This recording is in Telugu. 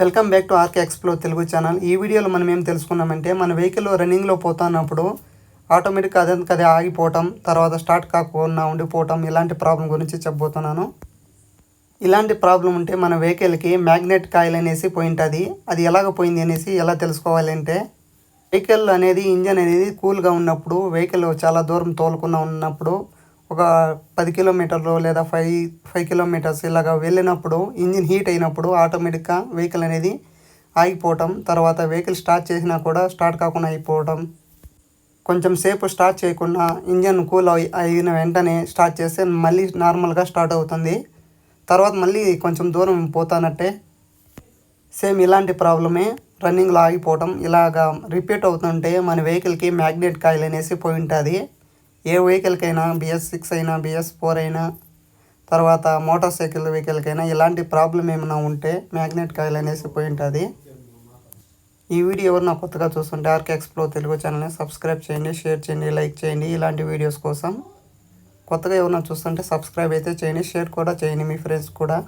Welcome back to RK explore Telugu channel. ఈ వీడియోలో మనం ఏం తెలుసుకున్నామంటే మన వెహికల్ రన్నింగ్లో పోతున్నప్పుడు ఆటోమేటిక్ అదే అదే ఆగిపోవటం తర్వాత స్టార్ట్ కాకుండా ఉండిపోవటం ఇలాంటి ప్రాబ్లం గురించి చెప్పబోతున్నాను. ఇలాంటి ప్రాబ్లం ఉంటే మన వెహికల్కి మ్యాగ్నెట్ కాయిల్ అనేసి పోయింటుంది. అది ఎలాగ పోయింది అనేసి ఎలా తెలుసుకోవాలంటే వెహికల్ అనేది ఇంజన్ అనేది కూల్గా ఉన్నప్పుడు వెహికల్ చాలా దూరం తోలుకున్న ఉన్నప్పుడు ఒక పది కిలోమీటర్లు లేదా ఫైవ్ ఫైవ్ కిలోమీటర్స్ ఇలాగ వెళ్ళినప్పుడు ఇంజిన్ హీట్ అయినప్పుడు ఆటోమేటిక్గా వెహికల్ అనేది ఆగిపోవటం తర్వాత వెహికల్ స్టార్ట్ చేసినా కూడా స్టార్ట్ కాకుండా అయిపోవటం. కొంచెం సేపు స్టార్ట్ చేయకుండా ఇంజన్ కూల్ అయి అయిన వెంటనే స్టార్ట్ చేస్తే మళ్ళీ నార్మల్గా స్టార్ట్ అవుతుంది. తర్వాత మళ్ళీ కొంచెం దూరం పోతానట్టే. సేమ్ ఇలాంటి ప్రాబ్లమే రన్నింగ్లో ఆగిపోవటం. ఇలాగా రిపీట్ అవుతుంటే మన వెహికల్కి మ్యాగ్నెట్ కాయిల్ అనేసి పోయి ఉంటుంది. ఏ వెహికల్కైనా బిఎస్ సిక్స్ అయినా బిఎస్ ఫోర్ అయినా తర్వాత మోటార్ సైకిల్ వెహికల్కైనా ఇలాంటి ప్రాబ్లం ఏమైనా ఉంటే మ్యాగ్నెట్ కాయిల్ అనేసి పోయి ఉంటుంది. ఈ వీడియో ఎవరైనా కొత్తగా చూస్తుంటే ఆర్కే ఎక్స్ప్లో తెలుగు ఛానల్ని సబ్స్క్రైబ్ చేయండి షేర్ చేయండి లైక్ చేయండి ఇలాంటి వీడియోస్ కోసం. కొత్తగా ఎవరైనా చూస్తుంటే సబ్స్క్రైబ్ అయితే చేయండి షేర్ కూడా చేయండి మీ ఫ్రెండ్స్ కూడా.